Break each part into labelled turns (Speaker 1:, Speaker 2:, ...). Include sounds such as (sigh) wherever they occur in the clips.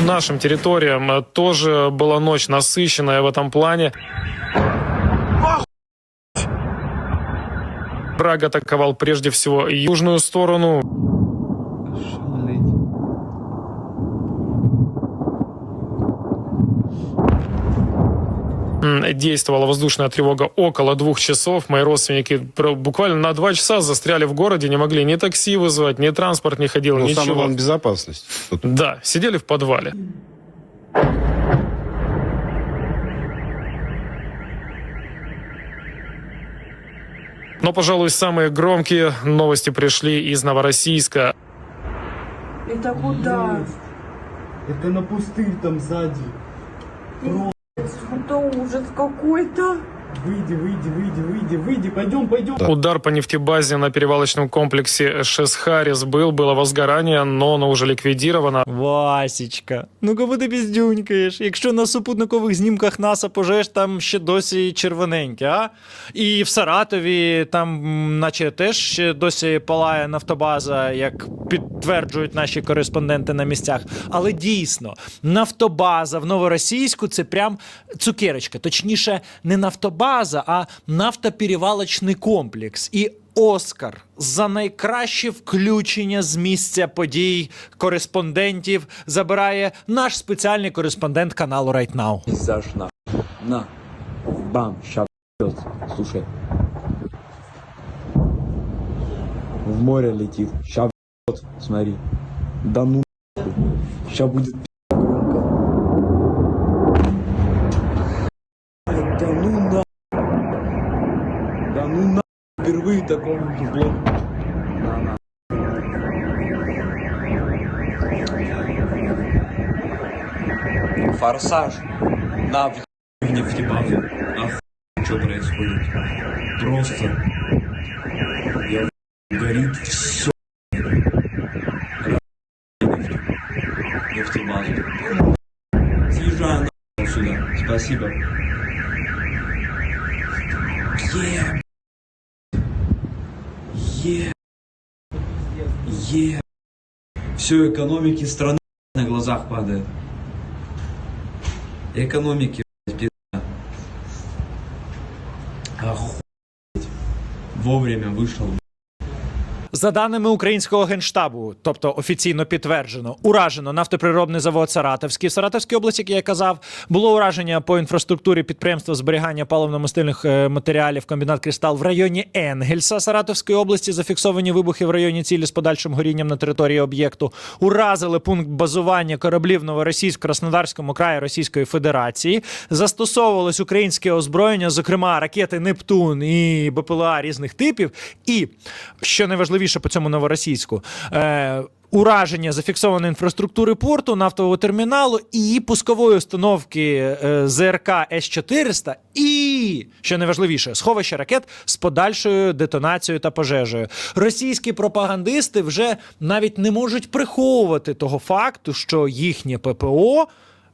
Speaker 1: Нашим территориям э, тоже была ночь насыщенная в этом плане. Враг атаковал прежде всего южную сторону. М, Действовала воздушная тревога около двух часов. Мои родственники буквально на два часа застряли в городе, не могли ни такси вызвать, ни транспорт не ходил,
Speaker 2: Ну,
Speaker 1: ничего.
Speaker 2: самое главное, безопасность. Тут
Speaker 1: Да, сидели в подвале. Но, пожалуй, самые громкие новости пришли из Новороссийска.
Speaker 3: Это куда?
Speaker 4: Это на пустырь там сзади.
Speaker 3: Это ужас какой-то.
Speaker 4: Выйди, выйди, выйди, выйди, выйди, пойдем, пойдем.
Speaker 1: Удар по нефтебазе на перевалочном комплексе ШС «Харрис» был, было возгорание, но оно уже ликвидировано.
Speaker 5: Васічка, ну кого ти піздюнькаєш? Якщо на супутникових знімках НАСА пожеж там ще досі червоненьке, а? І в Саратові там, м, наче теж ще досі палає нафтобаза, як підтверджують наші кореспонденти на місцях. Але дійсно, нафтобаза в Новоросійську це прям цукерочка. Точніше, не нафтобаза, а нафтоперевалочний комплекс. І Оскар за найкраще включення з місця подій кореспондентів забирає наш спеціальний кореспондент каналу Right Now.
Speaker 6: Пиздаж на. Бам, ща. Слушай. В море летит. Ща. Смотри. Да ну Ща будет пи*** громко. Блядь, Да ну на. Да ну на. Впервые такому блок. На, на. Форсаж. На, в нефтебазу. Охуй, что происходит? Просто. Я горит все. Нефтебазу. Съезжаю на сюда. Спасибо. Е. Все экономики страны на глазах падает. Экономики, блядь. Охуеть. Вовремя вышел.
Speaker 5: За даними українського генштабу, тобто офіційно підтверджено, уражено нафтоприробний завод Саратовський в Саратовській області, як я казав, було ураження по інфраструктурі підприємства зберігання паливно-мастильних е, матеріалів комбінат Кристал в районі Енгельса Саратовської області. Зафіксовані вибухи в районі цілі з подальшим горінням на території об'єкту. Уразили пункт базування кораблів Новоросійськ в Краснодарському краї Російської Федерації. Застосовувалось українське озброєння, зокрема ракети Нептун і БПЛА різних типів. І що найважливіше по цьому новоросійську. Е, Ураження зафіксованої інфраструктури порту, нафтового терміналу і пускової установки е, ЗРК С-400 і, що найважливіше, сховище ракет з подальшою детонацією та пожежею. Російські пропагандисти вже навіть не можуть приховувати того факту, що їхнє ППО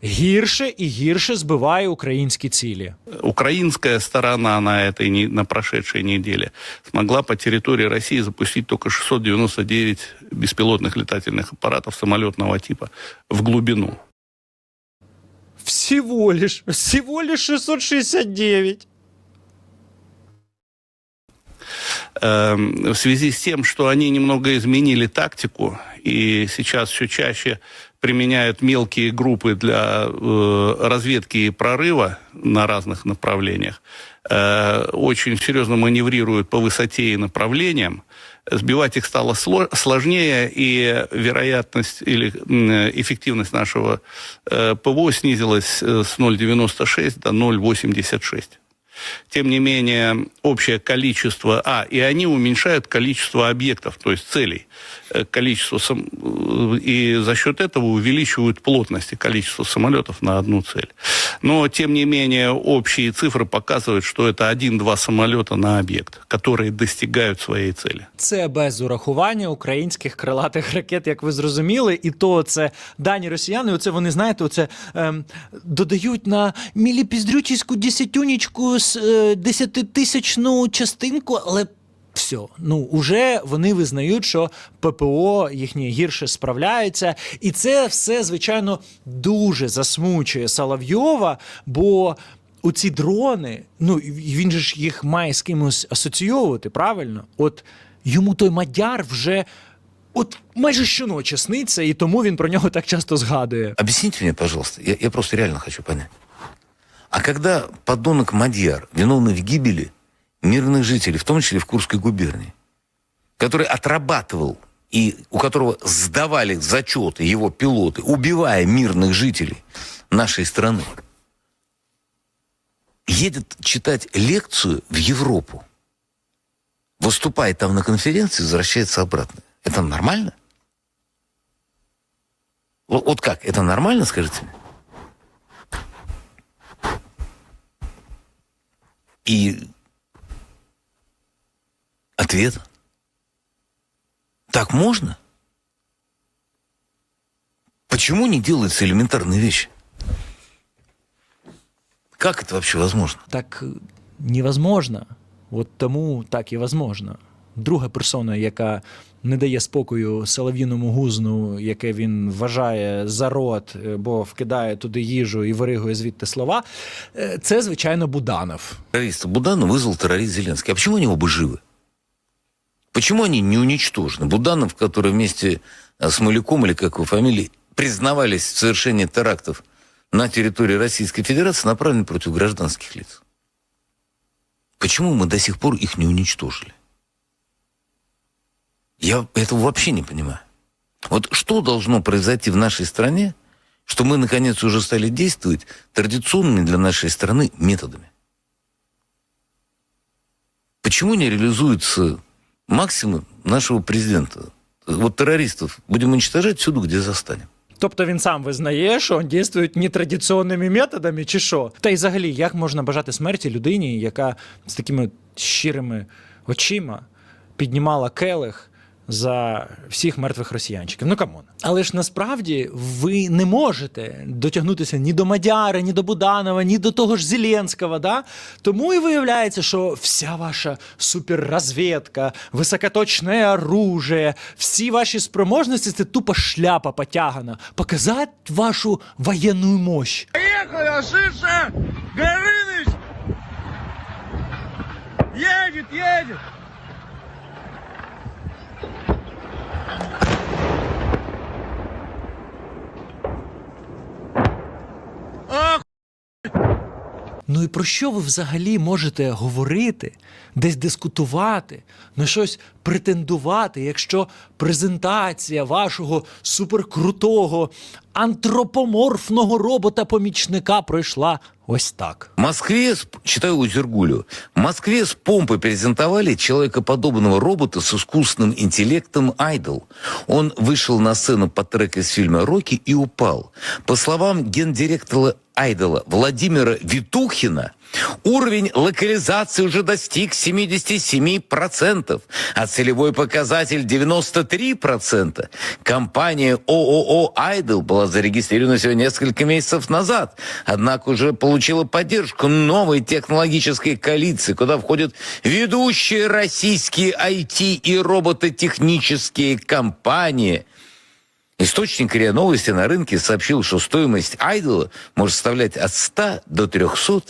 Speaker 5: гірше і гірше збиває українські цілі.
Speaker 7: Украинская сторона на этой не- на прошедшей неделе смогла по территории России запустить только 699 беспилотных летательных аппаратов самолетного типа в глубину.
Speaker 5: Всего лишь, всего лишь 669.
Speaker 7: Эм, в связи с тем, что они немного изменили тактику и сейчас все чаще применяют мелкие группы для э, разведки и прорыва на разных направлениях, э, очень серьезно маневрируют по высоте и направлениям, сбивать их стало сло- сложнее, и вероятность или эффективность нашего э, ПВО снизилась э, с 0,96 до 0,86. Тем не менее, общее количество... А, и они уменьшают количество объектов, то есть целей. Э, Количество сам- э, И за счет этого увеличивают плотность и количество самолетов на одну цель. Но, тем не менее, общие цифры показывают, что это один-два самолета на объект, которые достигают своей цели.
Speaker 5: Це без урахування українських крилатих ракет, як ви зрозуміли, і то це дані росіяни. Оце вони знаєте, оце ем, додають на міліпіздрючиську десятюнічку з е, десятитисячну частинку, але все, ну уже вони визнають, що ППО їхнє гірше справляється, і це все звичайно дуже засмучує Соловйова, бо у ці дрони, ну він же ж їх має з кимось асоційовувати, правильно? От йому той мадяр вже от майже щоночі сниться, і тому він про нього так часто згадує.
Speaker 2: Объясните мне, пожалуйста, я, я просто реально хочу понять. А когда подонок Мадьяр, виновный в гибели мирных жителей, в том числе в Курской губернии, который отрабатывал и у которого сдавали зачеты его пилоты, убивая мирных жителей нашей страны, едет читать лекцию в Европу, выступает там на конференции, возвращается обратно. Это нормально? Вот, как, это нормально, скажите мне? И ответ. Так можно? Почему не делаются элементарные вещи? Как это вообще возможно?
Speaker 5: Так е, невозможно. От тому так і возможно. Друга персона, яка не дає спокою солов'їному гузну, яке він вважає за рот, е, бо вкидає туди їжу і виригує звідти слова, е, це, звичайно, Буданов.
Speaker 2: Террориста Буданов вызвал террорист Зеленский. А почему они оба живы? Почему они не уничтожены? Буданов, который вместе э, с Маляком, или как его фамилии, признавались в совершении терактов на территории Российской Федерации, направлены против гражданских лиц. Почему мы до сих пор их не уничтожили? Я этого вообще не понимаю. Вот что должно произойти в нашей стране, что мы наконец уже стали действовать традиционными для нашей страны методами? Почему не реализуется максимум нашего президента? Вот террористов будем уничтожать всюду, где застанем.
Speaker 5: Тобто він сам визнає, що дійствують нетрадиційними методами, чи що? Та й взагалі, як можна бажати смерті людині, яка з такими щирими очима піднімала келих за всіх мертвих росіянчиків? Ну камон. Але ж насправді ви не можете дотягнутися ні до Мадяра, ні до Буданова, ні до того ж Зеленського. Да? Тому і виявляється, що вся ваша суперрозвідка, високоточне оружие, всі ваші спроможності це тупо шляпа потягана. Показати вашу воєнну мощь.
Speaker 6: Поехали, Ашиша! Горыныч! Едет, едет!
Speaker 5: Ну і про що ви взагалі можете говорити, десь дискутувати, на щось претендувати, якщо презентація вашого суперкрутого антропоморфного робота-помічника пройшла ось так.
Speaker 2: В Москве, читаю Узергулю, в Москве с помпой презентовали человекоподобного робота с искусственным интеллектом Айдол. Он вышел на сцену под трек из фильма «Рокки» и упал. По словам гендиректора Айдола Владимира Витухина, уровень локализации уже достиг 77%, а целевой показатель 93%. Компания ООО «Айдол» была зарегистрирована всего несколько месяцев назад, однако уже получила поддержку новой технологической коалиции, куда входят ведущие российские IT и робототехнические компании – Источник РИА Новости на рынке сообщил, что стоимость айдола может составлять от 100 до 300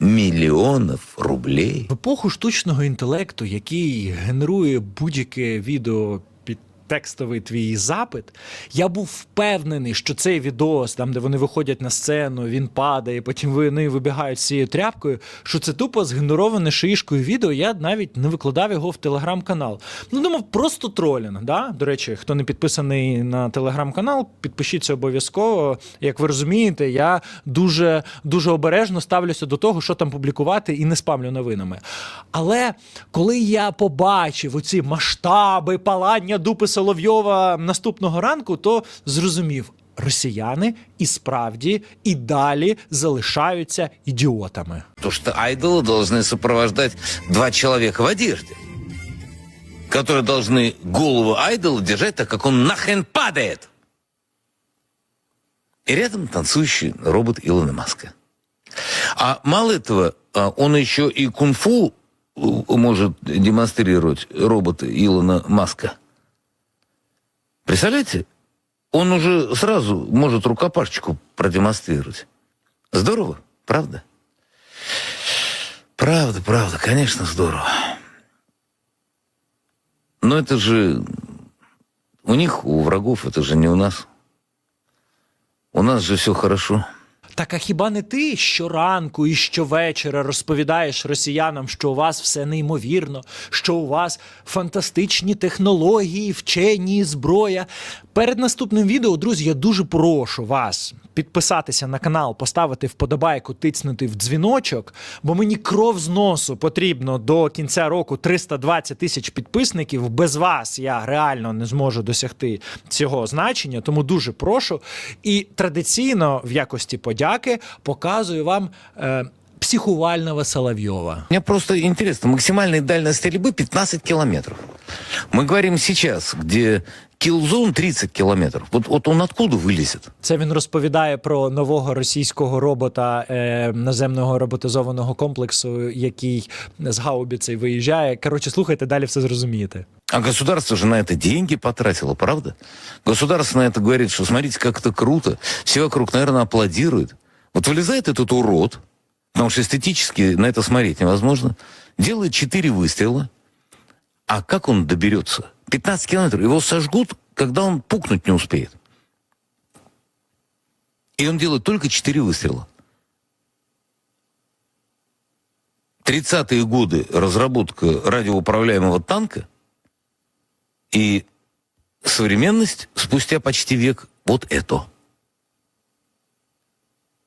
Speaker 2: миллионов рублей.
Speaker 5: В епоху штучного інтелекту, який генерує будь-яке відео текстовий твій запит, я був впевнений, що цей відос, там де вони виходять на сцену, він падає, потім вони вибігають з цією тряпкою, що це тупо згенероване шишкою відео. Я навіть не викладав його в телеграм-канал. Ну, думав, просто тролінг. Да? До речі, хто не підписаний на телеграм-канал, підпишіться обов'язково. Як ви розумієте, я дуже дуже обережно ставлюся до того, що там публікувати, і не спамлю новинами. Але коли я побачив оці масштаби палання дупи Соловйова наступного ранку, то зрозумів. Росіяни і справді і далі залишаються ідіотами.
Speaker 2: То, что айдола должны сопровождать два человека в одежде, которые должны голову айдола держать, так как он нахрен падает. И рядом танцующий робот Илона Маска. А мало этого, а, он еще и кунг-фу э, может демонстрировать робот Илона Маска. Представляете? Он уже сразу может рукопашечку продемонстрировать. Здорово, правда? Правда, правда, конечно, здорово. Но это же у них, у врагов, это же не у нас. У нас же все хорошо.
Speaker 5: Так а хіба не ти щоранку і щовечора розповідаєш росіянам, що у вас все неймовірно, що у вас фантастичні технології, вчені, зброя? Перед наступним відео, друзі, я дуже прошу вас підписатися на канал, поставити вподобайку, тицнути в дзвіночок, бо мені кров з носу потрібно до кінця року 320 тисяч підписників. Без вас я реально не зможу досягти цього значення, тому дуже прошу. І традиційно в якості подяки показую вам е, психувального Соловйова.
Speaker 2: Мне просто интересно, максимальная дальность стрельбы 15 километров. Мы говорим сейчас, где киллзон 30 километров. Вот, вот он откуда вылезет?
Speaker 5: Це він розповідає про нового російського робота е, наземного роботизованого комплексу, який з гаубіцей виїжджає. Коротше, слухайте, далі все зрозумієте.
Speaker 2: А государство же на это деньги потратило, правда? Государство на это говорит, что смотрите, как это круто. Все вокруг, наверное, аплодируют. Вот вылезает этот урод, потому что эстетически на это смотреть невозможно, делает 4 выстрела, а как он доберется? 15 километров. Его сожгут, когда он пукнуть не успеет. И он делает только 4 выстрела. 30-е годы разработка радиоуправляемого танка и современность спустя почти век вот это.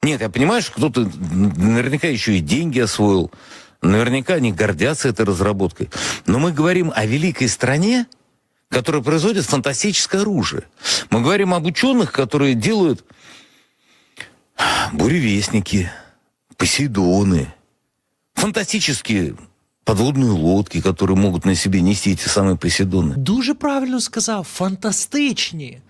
Speaker 2: Нет, я понимаю, что кто-то наверняка еще и деньги освоил. Наверняка они гордятся этой разработкой. Но мы говорим о великой стране, которая производит фантастическое оружие. Мы говорим об ученых, которые делают буревестники, посейдоны, фантастические подводные лодки, которые могут на себе нести эти самые посейдоны.
Speaker 5: Дуже правильно сказав, фантастичні.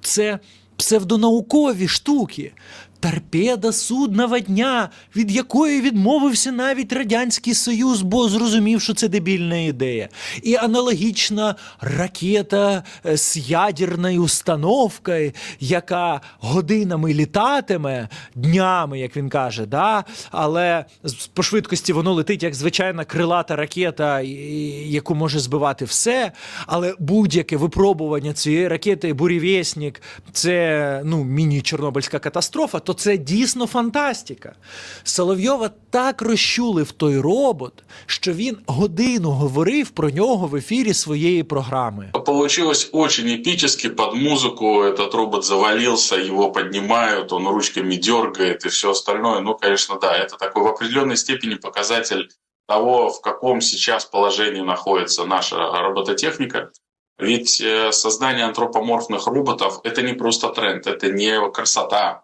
Speaker 5: Це псевдонаукові штуки. Торпеда судного дня, від якої відмовився навіть Радянський Союз, бо зрозумів, що це дебільна ідея. І аналогічна ракета е, з ядерною установкою, яка годинами літатиме, днями, як він каже, да? але по швидкості воно летить як звичайна крилата ракета, яку може збивати все. Але будь-яке випробування цієї ракети бурєвєснік це ну, міні-чорнобильська катастрофа, то це дійсно фантастика. Соловйова так розчулив той робот, що він годину говорив про нього в ефірі своєї програми.
Speaker 8: Получилось очень эпически под музыку. Этот робот завалился, его поднимают, он ручками дергает и все остальное. Ну, конечно, да, это такой в определенной степени показатель того, в каком сейчас положении находится наша робототехника. Ведь э, создание антропоморфных роботов – это не просто тренд, это не красота.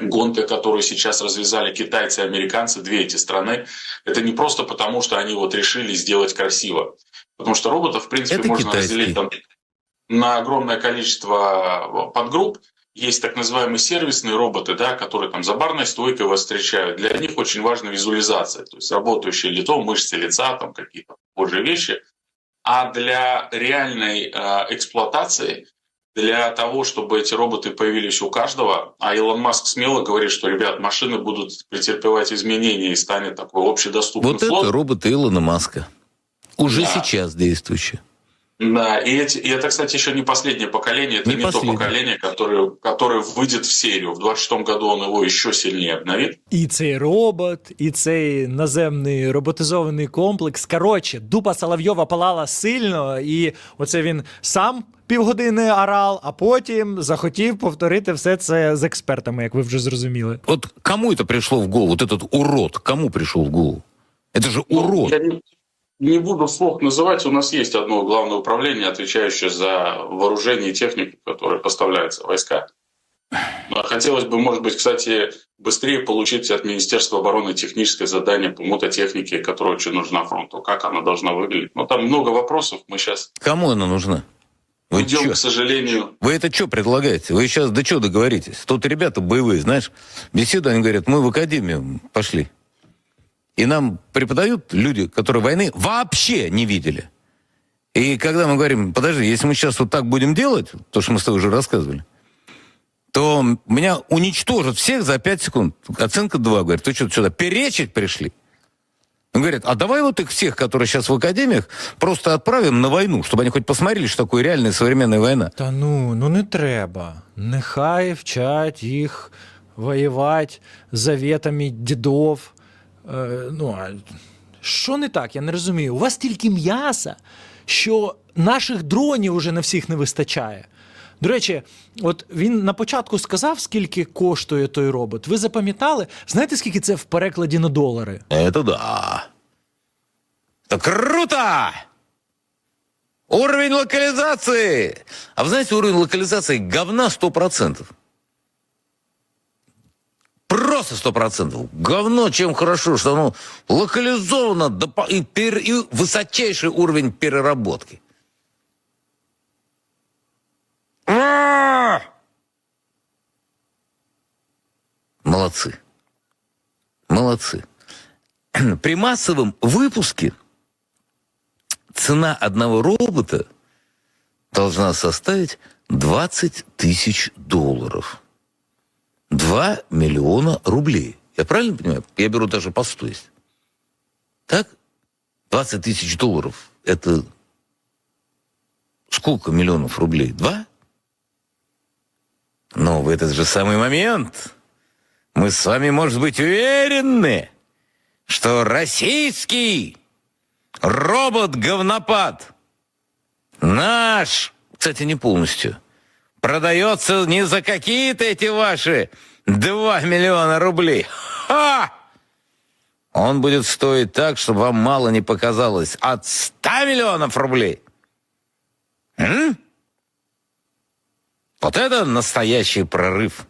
Speaker 8: Гонка, которую сейчас развязали китайцы и американцы, две эти страны, это не просто потому, что они вот решили сделать красиво. Потому что роботов, в принципе,
Speaker 2: Это
Speaker 8: можно
Speaker 2: китайский.
Speaker 8: разделить там на огромное количество подгрупп. Есть так называемые сервисные роботы, да, которые там за барной стойкой вас встречают. Для них очень важна визуализация, то есть работающее лицо, мышцы лица, там какие-то похожие вещи. А для реальной э, эксплуатации, для того, чтобы эти роботы появились у каждого, а Илон Маск смело говорит, что, ребят, машины будут претерпевать изменения и станет такой общедоступный
Speaker 2: Вот
Speaker 8: флот.
Speaker 2: это роботы Илона Маска. Уже
Speaker 8: Да.
Speaker 2: сейчас действующие.
Speaker 8: Да, и, эти, и это, кстати, еще не последнее поколение, это
Speaker 2: Не
Speaker 8: не,
Speaker 2: последнее.
Speaker 8: то поколение, которое, которое выйдет в серию. В 26 году он его еще сильнее обновит.
Speaker 5: І цей робот, і цей наземний роботизований комплекс. Коротше, дупа Соловйова палала сильно, і оце він сам півгодини орав, а потім захотів повторити все це з експертами, як ви вже зрозуміли.
Speaker 2: Вот кому это пришло в голову? Вот этот урод, кому пришел в голову? Это же
Speaker 8: Ну,
Speaker 2: урод.
Speaker 8: Я не, не буду вслух называть. У нас есть одно главное управление, отвечающее за вооружение и технику, которая поставляется в войска. Но Хотелось бы, может быть, кстати, быстрее получить от Министерства обороны техническое задание по мототехнике, которая очень нужна фронту. Как она должна выглядеть? Ну, там много вопросов. Мы сейчас
Speaker 2: Кому она нужна? Вы
Speaker 8: идем,
Speaker 2: чё?
Speaker 8: к сожалению,
Speaker 2: Вы это что предлагаете? Вы сейчас до чего договоритесь? Тут ребята боевые, знаешь, беседу, они говорят, мы в академию пошли. И нам преподают люди, которые войны вообще не видели. И когда мы говорим, подожди, если мы сейчас вот так будем делать, то, что мы с тобой уже рассказывали, то меня уничтожат всех за 5 секунд. Оценка 2. Говорит, ты что, сюда перечить пришли? Он говорит, а давай вот их всех, которые сейчас в академиях, просто отправим на войну, чтобы они хоть посмотрели, что такое реальная современная война.
Speaker 5: Та ну, ну не треба. Нехай вчать їх воювати заветами дідов. Е, ну, а що не так? Я не розумію. У вас тільки м'яса, що наших дронів уже на всіх не вистачає. До речі, от він на початку сказав, скільки коштує той робот. Ви запам'ятали? Знаєте, скільки це в перекладі на долари?
Speaker 2: Это да. Это круто! Уровень локализации! А вы знаете, уровень локализации говна 100%. Просто 100%. Говно чем хорошо, что оно локализовано до и, пер- и высочайший уровень переработки. А! Молодцы. Молодцы. (clears throat) При массовом выпуске цена одного робота должна составить 20 тысяч долларов. 2 миллиона рублей. Я правильно понимаю? Я беру даже по 100 есть. Так? 20 тысяч долларов – это сколько миллионов рублей? Два? Но в этот же самый момент мы с вами, может быть, уверены, что российский робот-говнопад наш, кстати, не полностью, продается не за какие-то эти ваши 2 миллиона рублей. Ха! Он будет стоить так, чтобы вам мало не показалось, от 100 миллионов рублей. М? Вот это настоящий прорыв.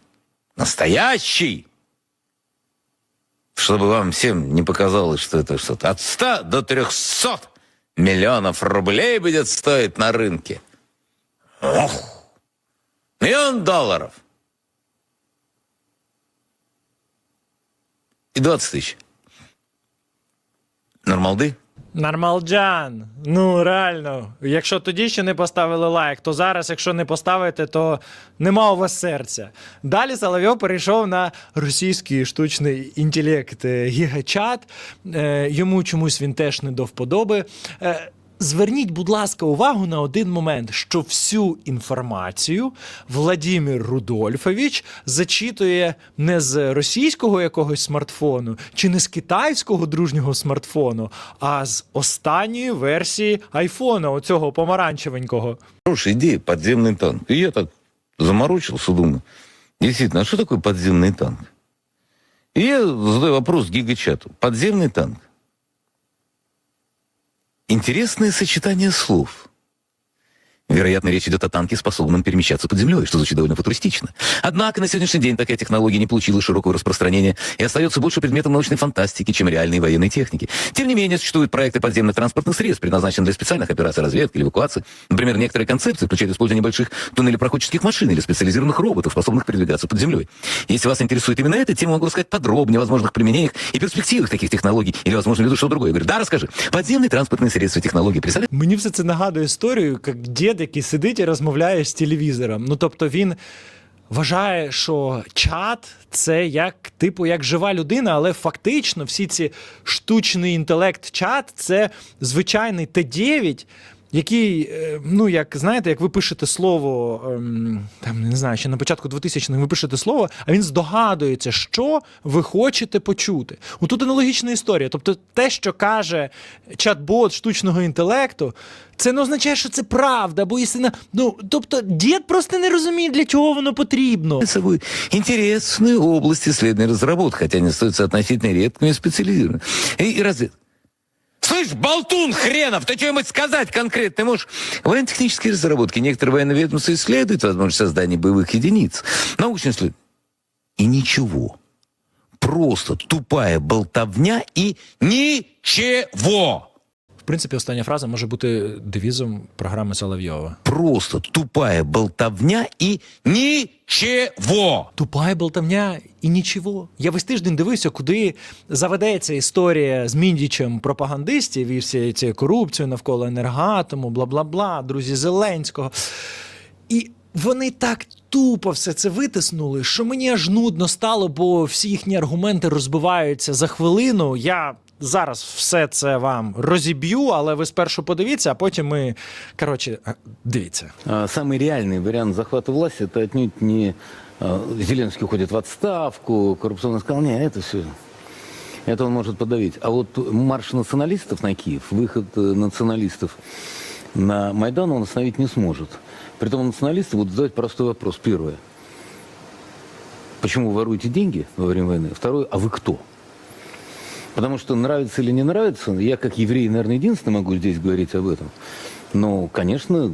Speaker 2: Настоящий. Чтобы вам всем не показалось, что это что-то от 100 до 300 миллионов рублей будет стоить на рынке. Ох! Миллион долларов. И 20 тысяч. Нормалды?
Speaker 5: Нормалджан, ну реально. Якщо тоді ще не поставили лайк, то зараз, якщо не поставите, то нема у вас серця. Далі Соловйов перейшов на російський штучний інтелект е, гігачат. Е, Йому чомусь він теж не до вподоби. Е, Зверніть, будь ласка, увагу на один момент, що всю інформацію Владимир Рудольфович зачитує не з російського якогось смартфону чи не з китайського дружнього смартфону, а з останньої версії айфона, оцього помаранчевенького.
Speaker 2: Хорошая идея, подземный танк. И я так заморочился, думаю, действительно, а что такое подземный танк? И я задаю вопрос гигачату. Подземный танк. Интересное сочетание слов. Вероятно, речь идет о танке, способном перемещаться под землей, что звучит довольно футуристично. Однако на сегодняшний день такая технология не получила широкого распространения и остается больше предметом научной фантастики, чем реальной военной техники. Тем не менее, существуют проекты подземных транспортных средств, предназначенных для специальных операций разведки или эвакуации. Например, некоторые концепции включают использование больших туннелепроходческих машин или специализированных роботов, способных передвигаться под землей. Если вас интересует именно эта тема, могу рассказать подробнее о возможных применениях и перспективах таких технологий, или, возможно, веду что другое. Я говорю, да, расскажи. Подземные транспортные средства технологии. Представляете?
Speaker 5: Мені все це нагадує історію, як дід, який сидить і розмовляє з телевізором. Ну тобто він вважає, що чат це як типу як жива людина, але фактично всі ці штучний інтелект чат це звичайний Т9. Який, е, ну як знаєте, як ви пишете слово, ем, там не знаю, ще на початку 2000-х ви пишете слово, а він здогадується, що ви хочете почути. У тут аналогічна історія. Тобто, те, що каже чат-бот штучного інтелекту, це не означає, що це правда, бо істина. Ну тобто, дід просто не розуміє, для чого воно потрібно.
Speaker 2: собой интересную область исследований и разработок, хотя они остаются относительно редкими и специализированными. И, и разве... Слышь, болтун хренов, ты что-нибудь сказать конкретно можешь? Военно-технические разработки. Некоторые военные ведомства исследуют возможность создания боевых единиц. Научные исследования. И ничего. Просто тупая болтовня и ничего.
Speaker 5: Принципі, остання фраза може бути девізом програми Соловйова.
Speaker 2: Просто тупая болтовня и ничего.
Speaker 5: Тупая болтовня і нічого. Я весь тиждень дивився, куди заведеться історія з Міндічем пропагандистів і всі ці корупцію навколо енергатому, бла бла бла, друзі Зеленського. І вони так тупо все це витиснули, що мені аж нудно стало, бо всі їхні аргументи розбиваються за хвилину. Я зараз все це вам розіб'ю, але ви спершу подивіться, а потім ми. Коротше, а, дивіться.
Speaker 2: А, Самый реальный вариант захвата власти это отнюдь не а, Зеленский уходит в отставку, коррупционный скандал. Не, это все. Это он может подавить. А вот марш националистов на Киев, выход э, националистов на Майдан он остановить не сможет. Притом националисты будут задавать простой вопрос. Первое. Почему вы воруете деньги во время войны? Второе. А вы кто? Потому что нравится или не нравится, я как еврей, наверное, единственный могу здесь говорить об этом. Но, конечно,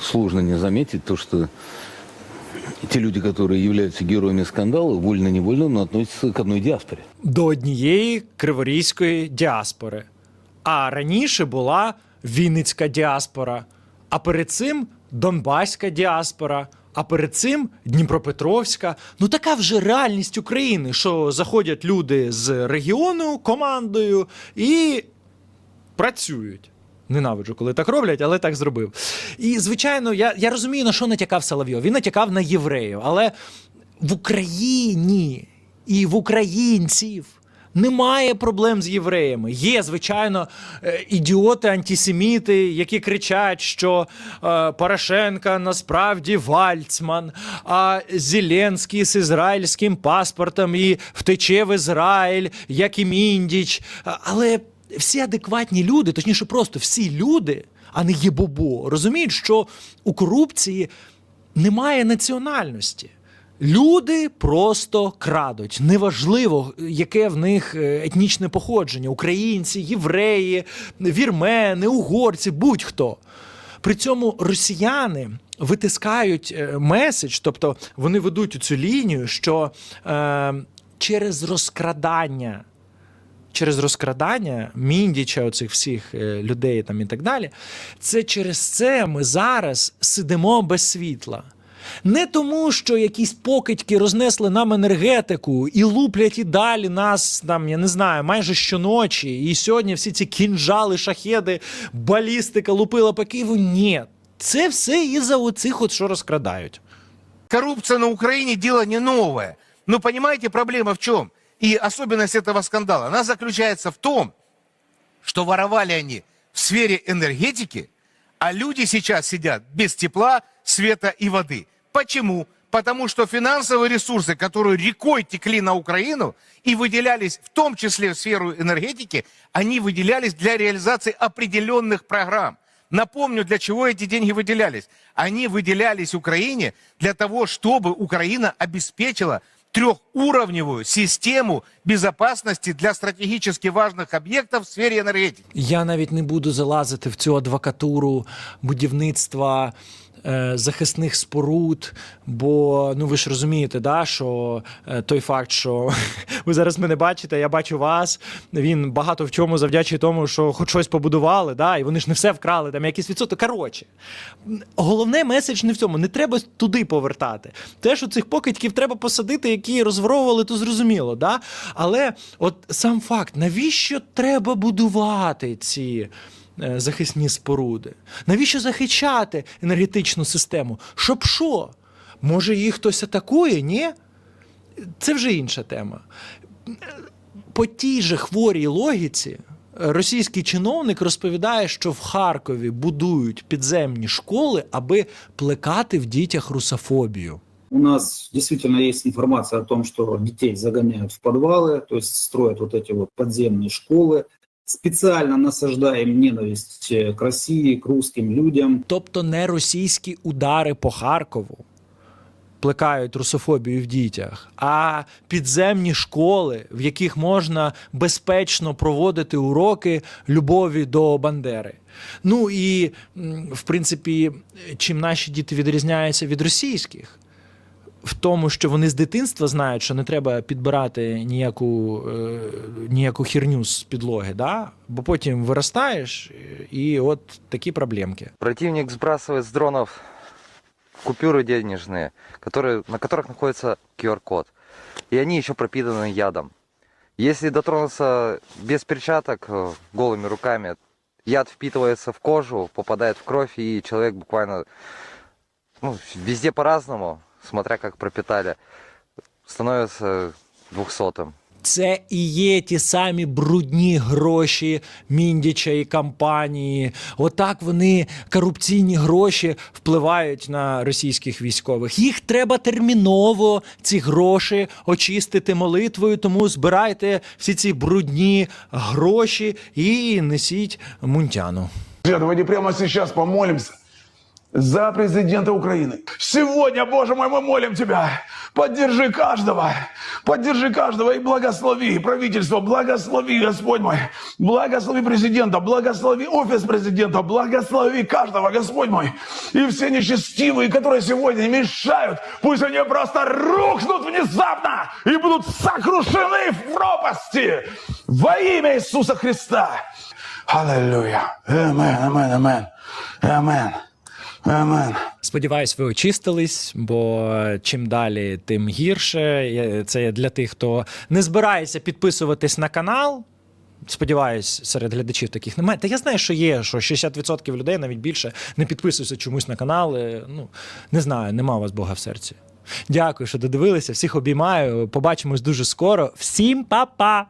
Speaker 2: сложно не заметить то, что те люди, которые являются героями скандала, вольно-невольно, но относятся к одной диаспоре.
Speaker 5: до однієї криворізької діаспори. А раніше була Вінницька діаспора, а перед цим Донбаська діаспора, а перед цим Дніпропетровська. Ну така вже реальність України, що заходять люди з регіону командою і працюють. Ненавиджу, коли так роблять, але так зробив. І, звичайно, я, я розумію, на що натякав Соловйов. Він натякав на євреїв. Але в Україні і в українців немає проблем з євреями. Є, звичайно, е, ідіоти, антисеміти, які кричать, що е, Порошенка насправді Вальцман, а Зеленський з ізраїльським паспортом і втече в Ізраїль, як і Міндіч. Але всі адекватні люди, точніше, просто всі люди, а не єбобо, розуміють, що у корупції немає національності. Люди просто крадуть. Неважливо, яке в них е, етнічне походження: українці, євреї, вірмени, угорці, будь-хто. При цьому росіяни витискають е, меседж, тобто вони ведуть цю лінію, що е, через розкрадання через розкрадання Міндіча, оцих всіх е, людей там і так далі. Це через це ми зараз сидимо без світла. Не тому, що якісь покидьки рознесли нам енергетику і луплять і далі нас, там, я не знаю, майже щоночі. І сьогодні всі ці кінжали, шахеди, балістика лупила по Києву. Ні. Це все із-за оцих, от що розкрадають.
Speaker 9: Коррупция на Украине дело не новое. Но понимаете, проблема в чем? И особенность этого скандала, она заключается в том, что воровали они в сфере энергетики, а люди сейчас сидят без тепла, света и воды. Почему? Потому что финансовые ресурсы, которые рекой текли на Украину и выделялись в том числе в сферу энергетики, они выделялись для реализации определенных программ. Напомню, для чего эти деньги выделялись. Они выделялись Украине для того, чтобы Украина обеспечила трехуровневую систему безопасности для стратегически важных объектов в сфере энергетики.
Speaker 5: Я навіть не буду залазити в цю адвокатуру будівництва захисних споруд, бо ну ви ж розумієте, да, що е, той факт, що (laughs) ви зараз мене бачите, я бачу вас. Він багато в чому завдячує тому, що хоч щось побудували, да, і вони ж не все вкрали, там якийсь відсоток. Коротше, головне меседж не в цьому. Не треба туди повертати. Те, що цих покидьків треба посадити, які розворовували, то зрозуміло. Да? Але от сам факт, навіщо треба будувати ці е, захисні споруди? Навіщо захищати енергетичну систему? Щоб що? Може, їх хтось атакує? Ні? Це вже інша тема. По тій же хворій логіці російський чиновник розповідає, що в Харкові будують підземні школи, аби плекати в дітях русофобію.
Speaker 10: У нас действительно есть информация о том, что детей загоняют в подвалы, то есть строят вот эти вот подземные школы, специально насаждаем ненависть э, к России, к русским людям.
Speaker 5: Тобто не російські удари по Харкову плекають русофобію в дітях, а підземні школи, в яких можна безпечно проводити уроки любові до Бандери. Ну і в принципі, чим наші діти відрізняються від російських? в тому, що вони з дитинства знають, що не треба підбирати ніяку, е, ніяку херню з підлоги, да? бо потім виростаєш, і от такі проблемки.
Speaker 11: Противник сбрасывает с дронов купюры денежные, которые, на которых находится QR-код. И они еще пропитаны ядом. Если дотронуться без перчаток, э, голыми руками, яд впитывается в кожу, попадает в кровь, и человек буквально ну, везде по-разному, смотря как пропитали, становится двухсотым.
Speaker 5: Це і є ті самі брудні гроші Міндіча і компанії. Отак вони корупційні гроші впливають на російських військових. Їх треба терміново ці гроші очистити молитвою. Тому збирайте всі ці брудні гроші і несіть мунтяну.
Speaker 12: Давайте прямо сейчас помолимся за президента Украины. Сегодня, Боже мой, мы молим Тебя. Поддержи каждого. Поддержи каждого и благослови правительство. Благослови, Господь мой. Благослови президента. Благослови офис президента. Благослови каждого, Господь мой. И все нечестивые, которые сегодня мешают, пусть они просто рухнут внезапно и будут сокрушены в пропасти во имя Иисуса Христа. Аллилуйя. Амен, амен, амен. Амен. Амен.
Speaker 5: Сподіваюсь, ви очистились, бо чим далі, тим гірше. Це для тих, хто не збирається підписуватись на канал. Сподіваюсь, серед глядачів таких немає. Та я знаю, що є, що 60% людей, навіть більше, не підписуються чомусь на канал. Е, Ну, не знаю, нема у вас Бога в серці. Дякую, що додивилися. Всіх обіймаю. Побачимось дуже скоро. Всім па-па!